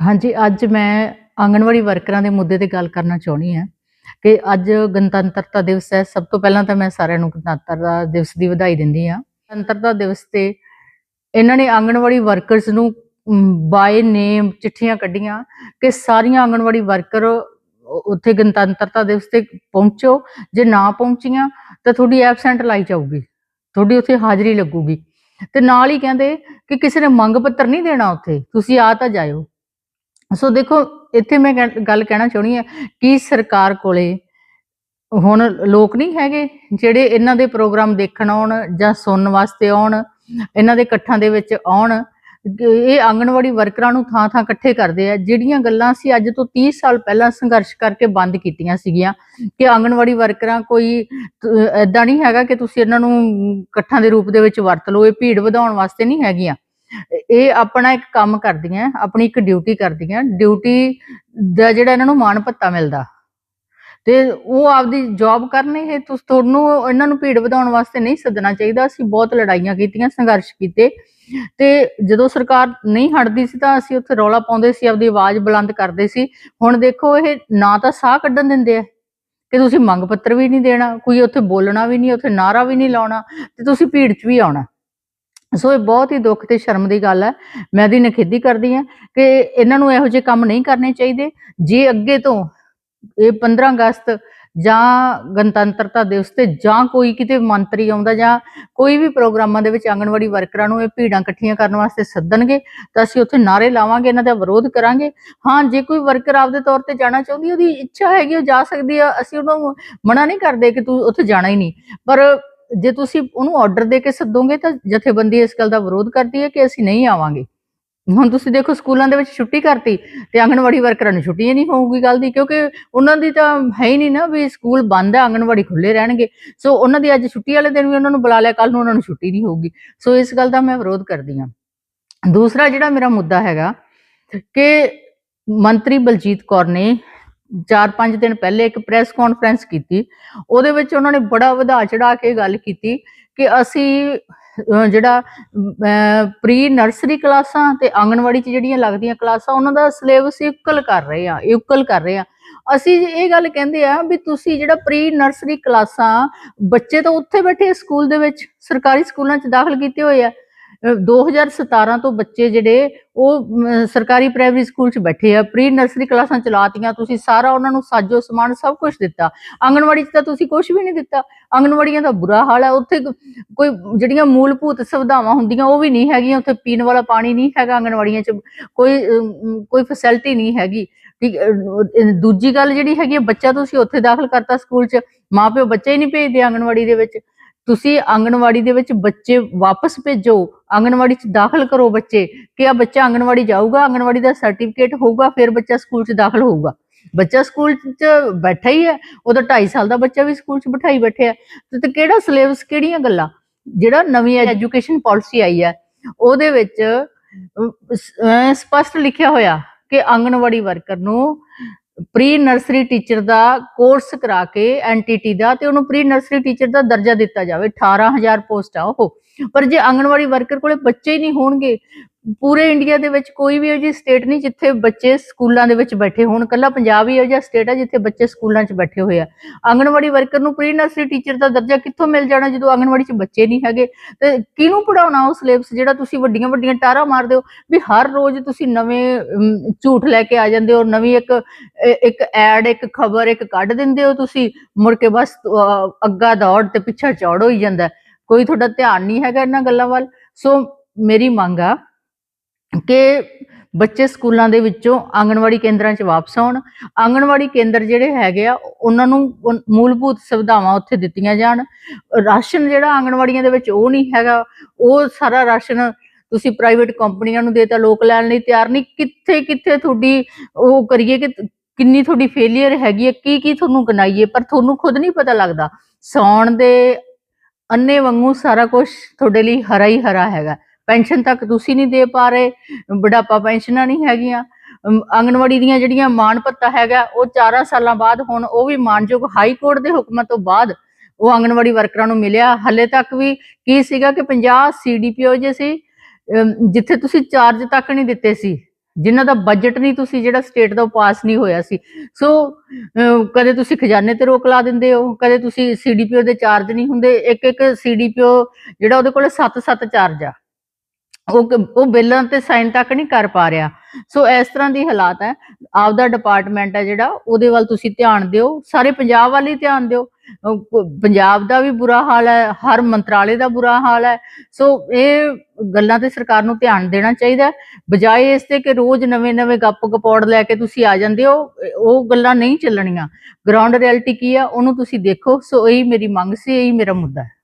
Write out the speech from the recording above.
ਹਾਂਜੀ, ਅੱਜ ਮੈਂ ਆਂਗਣਵਾੜੀ ਵਰਕਰਾਂ ਦੇ ਮੁੱਦੇ ਤੇ ਗੱਲ ਕਰਨਾ ਚਾਹੁੰਦੀ ਹਾਂ ਕਿ ਅੱਜ ਗਣਤੰਤਰਤਾ ਦਿਵਸ ਹੈ। ਸਭ ਤੋਂ ਪਹਿਲਾਂ ਤਾਂ ਮੈਂ ਸਾਰਿਆਂ ਨੂੰ ਗਣਤੰਤਰਤਾ ਦਿਵਸ ਦੀ ਵਧਾਈ ਦਿੰਦੀ ਹਾਂ। ਗਣਤੰਤਰਤਾ ਦਿਵਸ ਤੇ ਇਹਨਾਂ ਨੇ ਆਂਗਣਵਾੜੀ ਵਰਕਰਸ ਨੂੰ ਬਾਏ ਨੇਮ ਚਿੱਠੀਆਂ ਕੱਢੀਆਂ ਕਿ ਸਾਰੀਆਂ ਆਂਗਣਵਾੜੀ ਵਰਕਰ ਉੱਥੇ ਗਣਤੰਤਰਤਾ ਦਿਵਸ ਤੇ ਪਹੁੰਚੋ। ਜੇ ਨਾ ਪਹੁੰਚੀਆਂ ਤਾਂ ਤੁਹਾਡੀ ਐਬਸੈਂਟ ਲਾਈ ਜਾਊਗੀ, ਤੁਹਾਡੀ ਉੱਥੇ ਹਾਜ਼ਰੀ ਲੱਗੂਗੀ। ਤੇ ਨਾਲ ਹੀ ਕਹਿੰਦੇ ਕਿ ਕਿਸੇ ਨੇ ਮੰਗ ਪੱਤਰ ਨਹੀਂ ਦੇਣਾ ਉੱਥੇ, ਤੁਸੀਂ ਆ ਤਾਂ ਜਾਇਓ। ਸੋ ਦੇਖੋ, ਇੱਥੇ ਮੈਂ ਕਹਿ- ਗੱਲ ਕਹਿਣਾ ਚਾਹੁੰਦੀ ਹਾਂ ਕਿ ਸਰਕਾਰ ਕੋਲੇ ਹੁਣ ਲੋਕ ਨਹੀਂ ਹੈਗੇ ਜਿਹੜੇ ਇਹਨਾਂ ਦੇ ਪ੍ਰੋਗਰਾਮ ਦੇਖਣ ਆਉਣ ਜਾਂ ਸੁਣਨ ਵਾਸਤੇ ਆਉਣ, ਇਹਨਾਂ ਦੇ ਇਕੱਠਾਂ ਦੇ ਵਿੱਚ ਆਉਣ। ਇਹ ਆਂਗਣਵਾੜੀ ਵਰਕਰਾਂ ਨੂੰ ਥਾਂ ਥਾਂ ਇਕੱਠੇ ਕਰਦੇ ਆ, ਜਿਹੜੀਆਂ ਗੱਲਾਂ ਅਸੀਂ ਅੱਜ ਤੋਂ 30 ਸਾਲ ਪਹਿਲਾਂ ਸੰਘਰਸ਼ ਕਰਕੇ ਬੰਦ ਕੀਤੀਆਂ ਸੀਗੀਆਂ। ਕਿ ਆਂਗਣਵਾੜੀ ਵਰਕਰਾਂ ਕੋਈ ਐਦਾਂ ਨਹੀਂ ਹੈਗਾ ਕਿ ਤੁਸੀਂ ਇਹਨਾਂ ਨੂੰ ਇਕੱਠਾਂ ਦੇ ਰੂਪ ਦੇ ਵਿੱਚ ਵਰਤ ਲਓ, ਇਹ ਭੀੜ ਵਧਾਉਣ ਵਾਸਤੇ ਨਹੀਂ ਹੈਗੀਆਂ। ਇਹ ਆਪਣਾ ਇੱਕ ਕੰਮ ਕਰਦੀਆਂ, ਆਪਣੀ ਇੱਕ ਡਿਊਟੀ ਕਰਦੀਆਂ। ਡਿਊਟੀ ਦਾ ਜਿਹੜਾ ਇਹਨਾਂ ਨੂੰ ਮਾਣ ਭੱਤਾ ਮਿਲਦਾ। ਤੇ ਉਹ ਆਪਦੀ ਜੌਬ ਕਰਨੇ, ਇਹ ਤੁਸੀਂ ਤੁਹਾਨੂੰ ਇਹਨਾਂ ਨੂੰ ਭੀੜ ਵਧਾਉਣ ਵਾਸਤੇ ਨਹੀਂ ਸੱਦਣਾ ਚਾਹੀਦਾ। ਅਸੀਂ ਬਹੁਤ ਲੜਾਈਆਂ ਕੀਤੀਆਂ, ਸੰਘਰਸ਼ ਕੀਤੇ। ਤੇ ਜਦੋਂ ਸਰਕਾਰ ਨਹੀਂ ਹਟਦੀ ਸੀ ਤਾਂ ਅਸੀਂ ਉੱਥੇ ਰੌਲਾ ਪਾਉਂਦੇ ਸੀ, ਆਪਦੀ ਆਵਾਜ਼ ਬੁਲੰਦ ਕਰਦੇ ਸੀ। ਹੁਣ ਦੇਖੋ, ਇਹ ਨਾ ਤਾਂ ਸਾਹ ਕੱਢਣ ਦਿੰਦੇ ਆ। ਕਿ ਤੁਸੀਂ ਮੰਗ ਪੱਤਰ ਵੀ ਨਹੀਂ ਦੇਣਾ, ਕੋਈ ਉੱਥੇ ਬੋਲਣਾ ਵੀ ਨਹੀਂ, ਉੱਥੇ ਨਾਰਾ ਵੀ ਨਹੀਂ ਲਾਉਣਾ, ਤੇ ਤੁਸੀਂ ਭੀੜ 'ਚ ਵੀ ਆਉਣਾ। ਸੋ ਇਹ ਬਹੁਤ ਹੀ ਦੁੱਖ ਤੇ ਸ਼ਰਮ ਦੀ ਗੱਲ ਹੈ। ਮੈਂ ਇਹਦੀ ਨਖੇਦੀ ਕਰਦੀ ਹਾਂ ਕਿ ਇਹਨਾਂ ਨੂੰ ਇਹੋ ਜਿਹੇ ਕੰਮ ਨਹੀਂ ਕਰਨੇ ਚਾਹੀਦੇ। ਜੇ ਅੱਗੇ ਤੋਂ ਇਹ 15 ਅਗਸਤ ਜਾਂ ਗਣਤੰਤਰਤਾ ਦਿਵਸ ਤੇ ਜਾਂ ਕੋਈ ਕਿਤੇ ਮੰਤਰੀ ਆਉਂਦਾ ਜਾਂ ਕੋਈ ਵੀ ਪ੍ਰੋਗਰਾਮਾਂ ਦੇ ਵਿੱਚ ਆਂਗਣਵਾੜੀ ਵਰਕਰਾਂ ਨੂੰ ਇਹ ਭੀੜਾਂ ਇਕੱਠੀਆਂ ਕਰਨ ਵਾਸਤੇ ਸੱਦਣਗੇ ਤਾਂ ਅਸੀਂ ਉੱਥੇ ਨਾਰੇ ਲਾਵਾਂਗੇ, ਇਹਨਾਂ ਦਾ ਵਿਰੋਧ ਕਰਾਂਗੇ। ਹਾਂ, ਜੇ ਕੋਈ ਵਰਕਰ ਆਪਦੇ ਤੌਰ ਤੇ ਜਾਣਾ ਚਾਹੁੰਦੀ ਉਹਦੀ ਇੱਛਾ ਹੈਗੀ, ਉਹ ਜਾ ਸਕਦੀ ਆ ਅਸੀਂ ਉਹਨੂੰ ਮਨਾ ਨਹੀਂ ਕਰਦੇ ਕਿ ਤੂੰ ਉੱਥੇ ਜਾਣਾ ਹੀ ਨਹੀਂ। ਪਰ ਜੇ ਤੁਸੀਂ ਉਹਨੂੰ ਆਰਡਰ ਦੇ ਕੇ ਸੱਦੋਗੇ ਤਾਂ ਜਥੇਬੰਦੀ ਇਸ ਗੱਲ ਦਾ ਵਿਰੋਧ ਕਰਦੀ ਹੈ ਕਿ ਅਸੀਂ ਨਹੀਂ ਆਵਾਂਗੇ। ਹੁਣ ਤੁਸੀਂ ਦੇਖੋ ਸਕੂਲਾਂ ਦੇ ਵਿੱਚ ਛੁੱਟੀ ਕਰਤੀ ਤੇ ਆਂਗਣਵਾੜੀ ਵਰਕਰਾਂ ਨੂੰ ਛੁੱਟੀ ਹੀ ਨਹੀਂ ਹੋਊਗੀ ਗੱਲ ਦੀ, ਕਿਉਂਕਿ ਉਹਨਾਂ ਦੀ ਤਾਂ ਹੈ ਹੀ ਨਹੀਂ ਨਾ ਵੀ ਸਕੂਲ ਬੰਦ ਹੈ ਆਂਗਣਵਾੜੀ ਖੁੱਲੇ ਰਹਿਣਗੇ। ਸੋ ਉਹਨਾਂ ਦੀ ਅੱਜ ਛੁੱਟੀ ਵਾਲੇ ਦਿਨ ਵੀ ਉਹਨਾਂ ਨੂੰ ਬੁਲਾ ਲਿਆ ਕੱਲ ਨੂੰ ਉਹਨਾਂ ਨੂੰ ਛੁੱਟੀ ਨਹੀਂ ਹੋਊਗੀ। ਸੋ ਇਸ ਗੱਲ ਦਾ ਮੈਂ ਵਿਰੋਧ ਕਰਦੀ ਹਾਂ। ਦੂਸਰਾ ਜਿਹੜਾ ਮੇਰਾ ਮੁੱਦਾ ਹੈਗਾ ਕਿ ਮੰਤਰੀ ਬਲਜੀਤ ਕੌਰ ਨੇ 4-5 ਦਿਨ ਪਹਿਲੇ ਇੱਕ ਪ੍ਰੈਸ ਕਾਨਫਰੰਸ ਕੀਤੀ, ਉਹਦੇ ਵਿੱਚ ਉਹਨਾਂ ਨੇ ਬੜਾ ਵਧਾ ਚੜਾ ਕੇ ਗੱਲ ਕੀਤੀ ਕਿ ਅਸੀਂ ਜਿਹੜਾ ਪ੍ਰੀ ਨਰਸਰੀ ਕਲਾਸਾਂ ਤੇ ਆਂਗਣਵਾੜੀ ਚ ਜਿਹੜੀਆਂ ਲੱਗਦੀਆਂ ਕਲਾਸਾਂ, ਉਹਨਾਂ ਦਾ ਸਿਲੇਬਸ ਇਕੁਅਲ ਕਰ ਰਹੇ ਆ ਇਕੁਅਲ ਕਰ ਰਹੇ ਆ ਅਸੀਂ ਇਹ ਗੱਲ ਕਹਿੰਦੇ ਆ ਵੀ ਤੁਸੀਂ ਜਿਹੜਾ ਪ੍ਰੀ ਨਰਸਰੀ ਕਲਾਸਾਂ ਬੱਚੇ ਤਾਂ ਉੱਥੇ ਬੈਠੇ ਸਕੂਲ ਦੇ ਵਿੱਚ, ਸਰਕਾਰੀ ਸਕੂਲਾਂ ਚ ਦਾਖਲ ਕੀਤੇ ਹੋਏ ਆ 2017 ਤੋਂ ਬੱਚੇ ਜਿਹੜੇ ਉਹ ਸਰਕਾਰੀ ਪ੍ਰਾਇਮਰੀ ਸਕੂਲ ਚ ਬੈਠੇ ਆ ਪ੍ਰੀ ਨਰਸਰੀ ਕਲਾਸਾਂ ਚਲਾਤੀਆਂ ਤੁਸੀਂ ਸਾਰਾ ਉਹਨਾਂ ਨੂੰ ਸਾਜੋ ਸਮਾਨ ਸਭ ਕੁਝ ਦਿੱਤਾ। ਆਂਗਣਵਾੜੀ ਚ ਤਾਂ ਤੁਸੀਂ ਕੁਝ ਵੀ ਨਹੀਂ ਦਿੱਤਾ। ਆਂਗਣਵਾੜੀਆਂ ਦਾ ਬੁਰਾ ਹਾਲ ਹੈ ਉੱਥੇ ਕੋਈ ਜਿਹੜੀਆਂ ਮੂਲਭੂਤ ਸੁਵਿਧਾਵਾਂ ਹੁੰਦੀਆਂ ਉਹ ਵੀ ਨਹੀਂ ਹੈਗੀਆਂ ਉੱਥੇ ਪੀਣ ਵਾਲਾ ਪਾਣੀ ਨਹੀਂ ਹੈਗਾ ਆਂਗਣਵਾੜੀਆਂ ਚ ਕੋਈ ਕੋਈ ਫੈਸਿਲਿਟੀ ਨਹੀਂ ਹੈਗੀ। ਠੀਕ ਦੂਜੀ ਗੱਲ ਜਿਹੜੀ ਹੈਗੀ ਹੈ, ਬੱਚਾ ਤੁਸੀਂ ਉੱਥੇ ਦਾਖਲ ਕਰਤਾ ਸਕੂਲ ਚ ਮਾਪਿਓ ਬੱਚੇ ਹੀ ਨਹੀਂ ਭੇਜਦੇ ਆਂਗਣਵਾੜੀ ਦੇ ਵਿੱਚ। ਤੁਸੀਂ ਆਂਗਣਵਾੜੀ ਦੇ ਵਿੱਚ ਬੱਚੇ ਵਾਪਸ ਭੇਜੋ ਆਂਗਣਵਾੜੀ ਚ ਦਾਖਲ ਕਰੋ ਬੱਚੇ ਕਿ ਆ ਬੱਚਾ ਆਂਗਣਵਾੜੀ ਜਾਊਗਾ ਆਂਗਣਵਾੜੀ ਦਾ ਸਰਟੀਫਿਕੇਟ ਹੋਊਗਾ ਫਿਰ ਬੱਚਾ ਸਕੂਲ ਚ ਦਾਖਲ ਹੋਊਗਾ। ਬੱਚਾ ਸਕੂਲ ਚ ਬੈਠਾ ਹੀ ਹੈ ਉਹਦਾ 2.5 ਸਾਲ ਦਾ ਬੱਚਾ ਵੀ ਸਕੂਲ ਚ ਬਿਠਾਈ ਬੈਠਿਆ ਤੇ ਤੇ ਕਿਹੜਾ ਸਿਲੇਬਸ ਕਿਹੜੀਆਂ ਗੱਲਾਂ? ਜਿਹੜਾ ਨਵੀਂ ਐਜੂਕੇਸ਼ਨ ਪਾਲਿਸੀ ਆਈ ਹੈ ਉਹਦੇ ਵਿੱਚ ਸਪਸ਼ਟ ਲਿਖਿਆ ਹੋਇਆ ਕਿ ਆਂਗਣਵਾੜੀ ਵਰਕਰ ਨੂੰ ਪ੍ਰੀ ਨਰਸਰੀ ਟੀਚਰ ਦਾ ਕੋਰਸ ਕਰਾ ਕੇ ਐਨਟੀਟੀ ਦਾ ਤੇ ਉਹਨੂੰ ਪ੍ਰੀ ਨਰਸਰੀ ਟੀਚਰ ਦਾ ਦਰਜਾ ਦਿੱਤਾ ਜਾਵੇ 18000 ਪੋਸਟ ਆ ਉਹ। ਪਰ ਜੇ ਆਂਗਣਵਾੜੀ ਵਰਕਰ ਕੋਲੇ ਬੱਚੇ ਹੀ ਨਹੀਂ ਹੋਣਗੇ ਪੂਰੇ ਇੰਡੀਆ ਦੇ ਵਿੱਚ ਕੋਈ ਵੀ ਇਹੋ ਜਿਹੀ ਸਟੇਟ ਨਹੀਂ ਜਿੱਥੇ ਬੱਚੇ ਸਕੂਲਾਂ ਦੇ ਵਿੱਚ ਬੈਠੇ ਹੋਣ। ਕੱਲਾ ਪੰਜਾਬ ਹੀ ਇਹੋ ਜਿਹਾ ਸਟੇਟ ਹੈ ਜਿੱਥੇ ਬੱਚੇ ਸਕੂਲਾਂ 'ਚ ਬੈਠੇ ਹੋਏ ਆ। ਆਂਗਣਵਾੜੀ ਵਰਕਰ ਨੂੰ ਪ੍ਰੀ ਨਰਸਰੀ ਟੀਚਰ ਦਾ ਦਰਜਾ ਕਿੱਥੋਂ ਮਿਲ ਜਾਣਾ ਜਦੋਂ ਆਂਗਣਵਾੜੀ 'ਚ ਬੱਚੇ ਨਹੀਂ ਹੈਗੇ? ਤੇ ਕਿਹਨੂੰ ਪੜਾਉਣਾ ਉਹ ਸਿਲੇਬਸ ਜਿਹੜਾ ਤੁਸੀਂ ਵੱਡੀਆਂ ਵੱਡੀਆਂ ਟਾਰਾਂ ਮਾਰਦੇ ਹੋ? ਵੀ ਹਰ ਰੋਜ਼ ਤੁਸੀਂ ਨਵੇਂ ਝੂਠ ਲੈ ਕੇ ਆ ਜਾਂਦੇ ਹੋ ਨਵੀਂ ਇੱਕ ਇੱਕ ਐਡ ਇੱਕ ਖਬਰ ਇੱਕ ਕੱਢ ਦਿੰਦੇ ਹੋ ਤੁਸੀਂ। ਮੁੜ ਕੇ ਬਸ ਅਹ, ਅੱਗਾ ਦੌੜ ਤੇ ਪਿੱਛਾ ਚੌੜ ਹੋਈ ਜਾਂਦਾ। ਕੋਈ ਤੁਹਾਡਾ ਧਿਆਨ ਨਹੀਂ ਹੈਗਾ ਇਹਨਾਂ ਗੱਲਾਂ ਵੱਲ। ਸੋ ਮੇਰੀ ਮੰਗ ਆ ਕਿ ਬੱਚੇ ਸਕੂਲਾਂ ਦੇ ਵਿੱਚੋਂ ਆਂਗਣਵਾੜੀ ਕੇਂਦਰਾਂ 'ਚ ਵਾਪਸ ਆਉਣ। ਆਂਗਣਵਾੜੀ ਕੇਂਦਰ ਜਿਹੜੇ ਹੈਗੇ ਆ, ਉਹਨਾਂ ਨੂੰ ਮੂਲਭੂਤ ਸੁਵਿਧਾਵਾਂ ਉੱਥੇ ਦਿੱਤੀਆਂ ਜਾਣ। ਰਾਸ਼ਨ ਜਿਹੜਾ ਆਂਗਣਵਾੜੀਆਂ ਦੇ ਵਿੱਚ ਉਹ ਨਹੀਂ ਹੈਗਾ। ਉਹ ਸਾਰਾ ਰਾਸ਼ਨ ਤੁਸੀਂ ਪ੍ਰਾਈਵੇਟ ਕੰਪਨੀਆਂ ਨੂੰ ਦੇਤਾ ਲੋਕ ਲੈਣ ਲਈ ਤਿਆਰ ਨਹੀਂ। ਕਿੱਥੇ ਕਿੱਥੇ ਤੁਹਾਡੀ ਉਹ ਕਰੀਏ ਕਿ ਕਿੰਨੀ ਤੁਹਾਡੀ ਫੇਲਿਅਰ ਹੈਗੀ ਹੈ ਕੀ ਕੀ ਤੁਹਾਨੂੰ ਗਨਾਈਏ, ਪਰ ਤੁਹਾਨੂੰ ਖੁਦ ਨਹੀਂ ਪਤਾ ਲੱਗਦਾ। ਸੌਣ ਦੇ ਅੰਨੇ ਵਾਂਗੂ ਸਾਰਾ ਕੁਝ ਤੁਹਾਡੇ ਲਈ ਹਰਾ ਹੀ ਹਰਾ ਹੈਗਾ। ਪੈਨਸ਼ਨ ਤੱਕ ਤੁਸੀਂ ਨਹੀਂ ਦੇ ਪਾ ਰਹੇ ਬੁਢਾਪਾ ਪੈਨਸ਼ਨਾਂ ਨਹੀਂ ਹੈਗੀਆਂ। ਅਮ, ਆਂਗਣਵਾੜੀ ਦੀਆਂ ਜਿਹੜੀਆਂ ਮਾਣ ਭੱਤਾ ਹੈਗਾ ਉਹ 4 ਸਾਲਾਂ ਬਾਅਦ ਹੁਣ ਉਹ ਵੀ ਮਾਨਯੋਗ ਹਾਈ ਕੋਰਟ ਦੇ ਹੁਕਮਾਂ ਤੋਂ ਬਾਅਦ ਉਹ ਆਂਗਣਵਾੜੀ ਵਰਕਰਾਂ ਨੂੰ ਮਿਲਿਆ। ਹੱਲੇ ਤੱਕ ਵੀ ਕੀ ਸੀਗਾ ਕਿ 50 ਸੀਡੀਪੀਓ ਜੇ ਸੀ ਜਿੱਥੇ ਤੁਸੀਂ ਚਾਰਜ ਤੱਕ ਨਹੀਂ ਦਿੱਤੇ ਸੀ। ਜਿਨ੍ਹਾਂ ਦਾ ਬਜਟ ਨਹੀਂ ਤੁਸੀਂ ਜਿਹੜਾ ਸਟੇਟ ਦਾ ਉਹ ਪਾਸ ਨਹੀਂ ਹੋਇਆ ਸੀ। ਸੋ ਕਦੇ ਤੁਸੀਂ ਖਜ਼ਾਨੇ ਤੇ ਰੋਕ ਲਾ ਦਿੰਦੇ ਹੋ, ਕਦੇ ਤੁਸੀਂ ਸੀਡੀਪੀਓ ਦੇ ਚਾਰਜ ਨਹੀਂ ਹੁੰਦੇ। ਇੱਕ ਇੱਕ ਸੀਡੀਪੀਓ ਜਿਹੜਾ ਉਹਦੇ ਕੋਲ 7-7 ਚਾਰਜ ਆ। ਉਹ ਉਹ ਬਿੱਲਾਂ ਤੇ ਸਾਈਨ ਤੱਕ ਨਹੀਂ ਕਰ ਪਾ ਰਿਹਾ। ਸੋ ਇਸ ਤਰ੍ਹਾਂ ਦੀ ਹਾਲਾਤ ਹੈ। ਆਪਦਾ ਡਿਪਾਰਟਮੈਂਟ ਹੈ ਜਿਹੜਾ, ਉਹਦੇ ਵੱਲ ਤੁਸੀਂ ਧਿਆਨ ਦਿਓ। ਸਾਰੇ ਪੰਜਾਬ ਵੱਲ ਹੀ ਧਿਆਨ ਦਿਓ। ਪੰਜਾਬ ਦਾ ਵੀ ਬੁਰਾ ਹਾਲ ਹੈ, ਹਰ ਮੰਤਰਾਲੇ ਦਾ ਬੁਰਾ ਹਾਲ ਹੈ। ਸੋ ਇਹ ਗੱਲਾਂ ਤੇ ਸਰਕਾਰ ਨੂੰ ਧਿਆਨ ਦੇਣਾ ਚਾਹੀਦਾ ਬਜਾਏ ਇਸ ਤੇ ਕਿ ਰੋਜ਼ ਨਵੇਂ-ਨਵੇਂ ਗੱਪ ਗਪੌੜ ਲੈ ਕੇ ਤੁਸੀਂ ਆ ਜਾਂਦੇ ਹੋ ਉਹ ਗੱਲਾਂ ਨਹੀਂ ਚੱਲਣੀਆਂ। ਗਰਾਊਂਡ ਰਿਐਲਿਟੀ ਕੀ ਆ, ਉਹਨੂੰ ਤੁਸੀਂ ਦੇਖੋ। ਸੋ ਇਹੀ ਮੇਰੀ ਮੰਗ ਸੀ, ਇਹੀ ਮੇਰਾ ਮੁੱਦਾ ਹੈ।